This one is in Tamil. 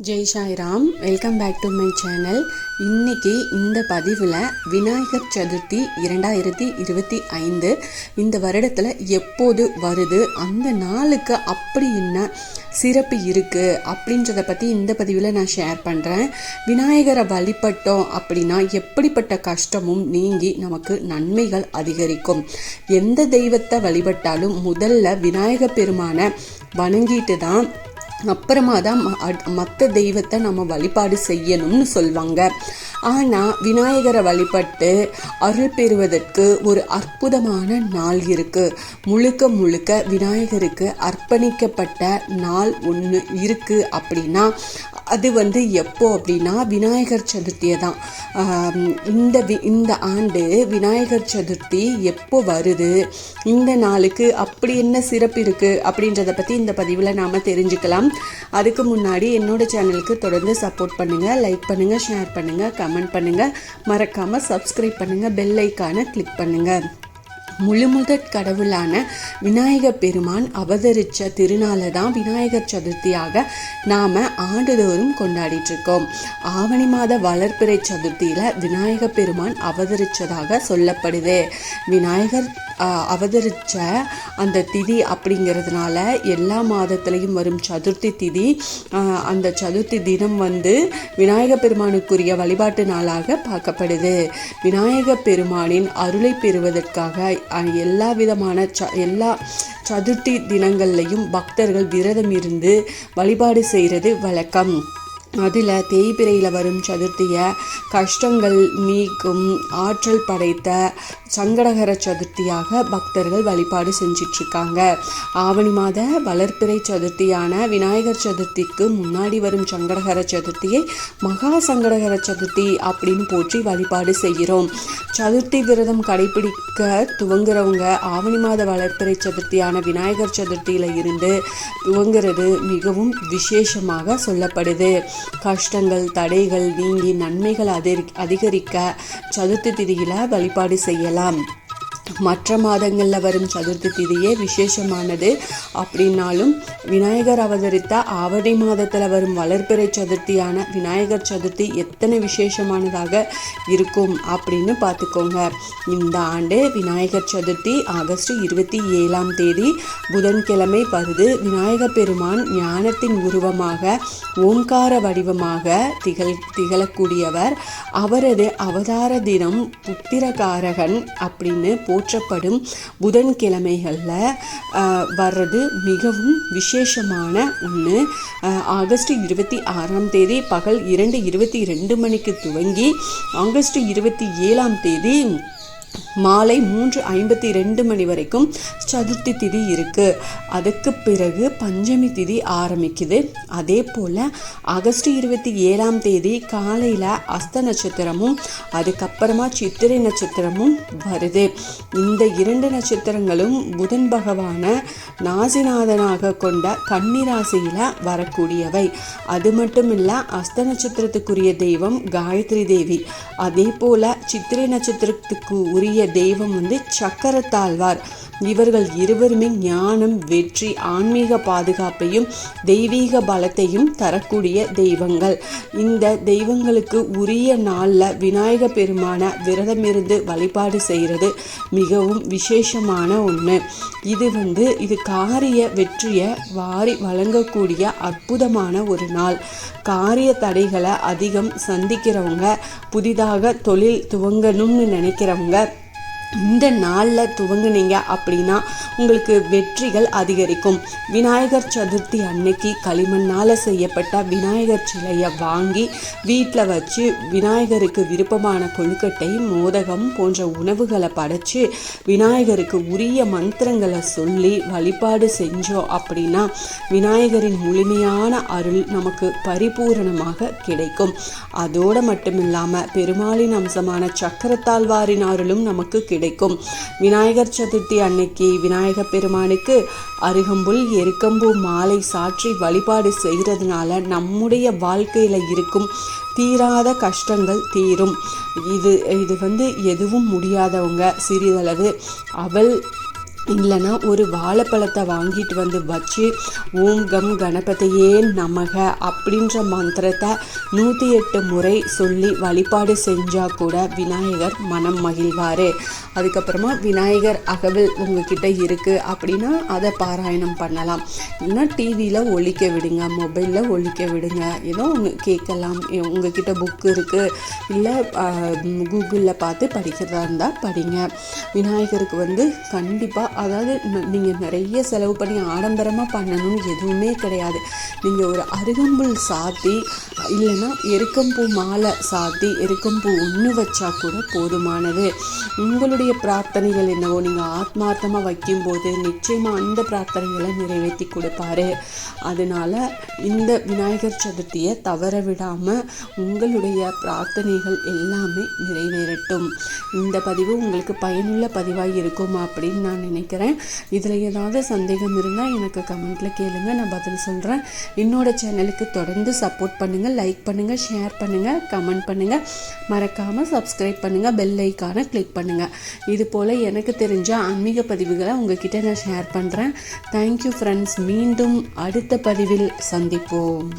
Jai Sairam welcome back to my channel. இன்னைக்கு இந்த பதிவில் விநாயகர் சதுர்த்தி இரண்டாயிரத்தி இருபத்தி ஐந்து இந்த வருடத்தில் எப்போது வருது அந்த நாளுக்கு அப்படி என்ன சிறப்பு இருக்குது அப்படின்றத பற்றி இந்த பதிவில் நான் ஷேர் பண்ணுறேன் விநாயகரை வழிபட்டோம் அப்படின்னா எப்படிப்பட்ட கஷ்டமும் நீங்கி நமக்கு நன்மைகள் அதிகரிக்கும். எந்த தெய்வத்தை வழிபட்டாலும் முதல்ல விநாயகர் பெருமானை வணங்கிட்டு தான் அப்புறமா தான் மற்ற தெய்வத்தை நம்ம வழிபாடு செய்யணும்னு சொல்லுவாங்க ஆனால் விநாயகரை வழிபட்டு அருள் பெறுவதற்கு ஒரு அற்புதமான நாள் இருக்குது முழுக்க முழுக்க விநாயகருக்கு அர்ப்பணிக்கப்பட்ட நாள் ஒன்று இருக்குது அப்படின்னா அது வந்து எப்போ அப்படின்னா விநாயகர் சதுர்த்தியை தான். இந்த வி இந்த ஆண்டு விநாயகர் சதுர்த்தி எப்போ வருது இந்த நாளுக்கு அப்படி என்ன சிறப்பு இருக்குது அப்படின்றத பற்றி இந்த பதிவில் நாம் தெரிஞ்சுக்கலாம். அதுக்கு முன்னாடி என்னோட சேனலுக்கு தொடர்ந்து சப்போர்ட் பண்ணுங்கள் லைக் பண்ணுங்கள் ஷேர் பண்ணுங்கள் கமெண்ட் பண்ணுங்கள் மறக்காமல் சப்ஸ்கிரைப் பண்ணுங்கள் பெல் ஐக்கானை கிளிக் பண்ணுங்கள் முழுமுதற் கடவுளான விநாயக பெருமான் அவதரித்த திருநாளை தான் விநாயகர் சதுர்த்தியாக நாம் ஆண்டுதோறும் கொண்டாடிட்டுருக்கோம் ஆவணி மாத வளர்ப்பிறை சதுர்த்தியில் விநாயக பெருமான் அவதரித்ததாக சொல்லப்படுது. விநாயகர் அவதரித்த அந்த திதி அப்படிங்கிறதுனால எல்லா மாதத்துலேயும் வரும் சதுர்த்தி திதி. அந்த சதுர்த்தி தினம் வந்து விநாயக பெருமானுக்குரிய வழிபாட்டு நாளாக பார்க்கப்படுது. விநாயக பெருமானின் அருளை பெறுவதற்காக எல்லா விதமான ச எல்லா சதுர்த்தி தினங்கள்லையும் பக்தர்கள் விரதம் இருந்து வழிபாடு செய்கிறது வழக்கம். அதில் தேய்பிரையில் வரும் சதுர்த்தியை கஷ்டங்கள் நீக்கும் ஆற்றல் படைத்த சங்கடகர சதுர்த்தியாக பக்தர்கள் வழிபாடு செஞ்சிட்ருக்காங்க. ஆவணி மாத வளர்ப்பிறை சதுர்த்தியான விநாயகர் சதுர்த்திக்கு முன்னாடி வரும் சங்கடகர சதுர்த்தியை மகா சங்கடகர சதுர்த்தி அப்படின்னு போற்றி வழிபாடு செய்கிறோம். சதுர்த்தி விரதம் கடைபிடிக்க துவங்குறவங்க ஆவணி மாத வளர்ப்பிறை சதுர்த்தியான விநாயகர் சதுர்த்தியில் இருந்து துவங்குறது மிகவும் விசேஷமாக சொல்லப்படுது. கஷ்டங்கள் தடைகள் நீங்கி நன்மைகள் அதிகரிக்க சதுர்த்தி திதியில் வழிபாடு செய்யலாம். மற்ற மாதங்களில் வரும் சதுர்த்தி திதியே விசேஷமானது. அப்படின்னாலும் விநாயகர் அவதரித்த ஆவடி மாதத்தில் வரும் வளர்ப்பிறை சதுர்த்தியான விநாயகர் சதுர்த்தி எத்தனை விசேஷமானதாக இருக்கும் அப்படின்னு பார்த்துக்கோங்க. இந்த ஆண்டு விநாயகர் சதுர்த்தி ஆகஸ்ட் இருபத்தி ஏழாம் தேதி புதன்கிழமை வருது. விநாயகர் பெருமான் ஞானத்தின் உருவமாக ஓங்கார வடிவமாக திகழ் திகழக்கூடியவர். அவரது அவதார தினம் புத்திரகாரகன் அப்படின்னு போற்றப்படும் புதன்கிழமைகளில் வர்றது மிகவும் விசேஷமான ஒன்று ஆகஸ்ட் இருபத்தி ஆறாம் தேதி பகல் இரண்டு இருபத்தி ரெண்டு மணிக்கு துவங்கி ஆகஸ்ட் இருபத்தி ஏழாம் தேதி மாலை மூன்று ஐம்பத்தி ரெண்டு மணி வரைக்கும் சதுர்த்தி திதி இருக்குது அதுக்கு பிறகு பஞ்சமி திதி ஆரம்பிக்குது. அதே போல் ஆகஸ்ட் இருபத்தி ஏழாம் தேதி காலையில் அஸ்த நட்சத்திரமும் அதுக்கப்புறமா சித்திரை நட்சத்திரமும் வருது. இந்த இரண்டு நட்சத்திரங்களும் புதன் பகவான நாசிநாதனாக கொண்ட கன்னிராசியில் வரக்கூடியவை. அது மட்டும் இல்லை அஸ்த நட்சத்திரத்துக்குரிய தெய்வம் காயத்ரி தேவி. அதே போல் சித்திரை நட்சத்திரத்துக்கு உரிய தெய்வம் வந்து சக்கரத்தாழ்வார். இவர்கள் இருவருமே ஞானம் வெற்றி ஆன்மீக பாதுகாப்பையும் தெய்வீக பலத்தையும் தரக்கூடிய தெய்வங்கள். இந்த தெய்வங்களுக்கு உரிய நாளில் விநாயக பெருமான விரதமிருந்து வழிபாடு செய்கிறது மிகவும் விசேஷமான ஒன்று இது வந்து இது காரிய வெற்றியை வாரி வழங்கக்கூடிய அற்புதமான ஒரு நாள். காரிய தடைகளை அதிகம் சந்திக்கிறவங்க புதிதாக தொழில் துவங்கணும்னு நினைக்கிறவங்க இந்த நாளில் துவங்குனீங்க அப்படின்னா உங்களுக்கு வெற்றிகள் அதிகரிக்கும். விநாயகர் சதுர்த்தி அன்னைக்கு களிமண்ணால் செய்யப்பட்ட விநாயகர் சிலையை வாங்கி வீட்டில் வச்சு விநாயகருக்கு விருப்பமான கொழுக்கட்டை மோதகம் போன்ற உணவுகளை படைச்சு விநாயகருக்கு உரிய மந்திரங்களை சொல்லி வழிபாடு செஞ்சோம் அப்படின்னா விநாயகரின் முழுமையான அருள் நமக்கு பரிபூரணமாக கிடைக்கும். அதோடு மட்டும் இல்லாமல் பெருமாளின் அம்சமான சக்கரத்தாழ்வாரின் அருளும் நமக்கு கிடைக்கும். கிடைக்கும். விநாயகர் சதுர்த்தி அன்னைக்கு விநாயகர் பெருமானுக்கு அருகம்புல் எருக்கம்பூ மாலை சாற்றி வழிபாடு செய்கிறதுனால நம்முடைய வாழ்க்கையில் இருக்கும் தீராத கஷ்டங்கள் தீரும். இது இது வந்து எதுவும் முடியாதவங்க. சிறிதளவு அவள் இல்லைன்னா ஒரு வாழைப்பழத்தை வாங்கிட்டு வந்து வச்சு ஓம் கம் கணபதியே நமக அப்படின்ற மந்திரத்தை நூற்றி எட்டு முறை சொல்லி வழிபாடு செஞ்சால் கூட விநாயகர் மனம் மகிழ்வார். அதுக்கப்புறமா விநாயகர் அகவல் உங்ககிட்ட இருக்குது அப்படின்னா அதை பாராயணம் பண்ணலாம். இல்லைன்னா டிவியில் ஒழிக்க விடுங்க மொபைலில் ஒழிக்க விடுங்க. ஏதோ ஒன்று கேட்கலாம். உங்ககிட்ட புக்கு இருக்குது இல்லை கூகுளில் பார்த்து படிக்கிறதா இருந்தால் படிங்க. விநாயகருக்கு வந்து கண்டிப்பாக அதாவது நீங்கள் நிறைய செலவு பண்ணி ஆடம்பரமாக பண்ணணும்னு எதுவுமே கிடையாது. நீங்கள் ஒரு அருகம்புல் சாத்தி இல்லைன்னா எருக்கம்பூ மாலை சாத்தி எருக்கம்பூ ஒன்று வச்சா கூட போதுமானது. உங்களுடைய பிரார்த்தனைகள் என்னவோ நீங்கள் ஆத்மார்த்தமாக வைக்கும்போது நிச்சயமாக அந்த பிரார்த்தனைகளை நிறைவேற்றி கொடுப்பாரு. அதனால் இந்த விநாயகர் சதுர்த்தியை தவற விடாமல் உங்களுடைய பிரார்த்தனைகள் எல்லாமே நிறைவேறட்டும். இந்த பதிவு உங்களுக்கு பயனுள்ள பதிவாக இருக்கும் அப்படின்னு நான் நினைக்கிறேன். இதில் ஏதாவது சந்தேகம் இருந்தால் எனக்கு கமெண்ட்டில் கேளுங்க. நான் பதில் சொல்கிறேன் என்னோட சேனலுக்கு தொடர்ந்து சப்போர்ட் பண்ணுங்கள் லைக் பண்ணுங்கள் ஷேர் பண்ணுங்கள் கமெண்ட் பண்ணுங்கள் மறக்காமல் சப்ஸ்கிரைப் பண்ணுங்கள் பெல் ஐக்கானை கிளிக் பண்ணுங்கள் இது போல் எனக்கு தெரிஞ்ச ஆன்மீக பதிவுகளை உங்ககிட்ட நான் ஷேர் பண்ணுறேன் தேங்க்யூ ஃப்ரெண்ட்ஸ் மீண்டும் அடுத்த பதிவில் சந்திப்போம்.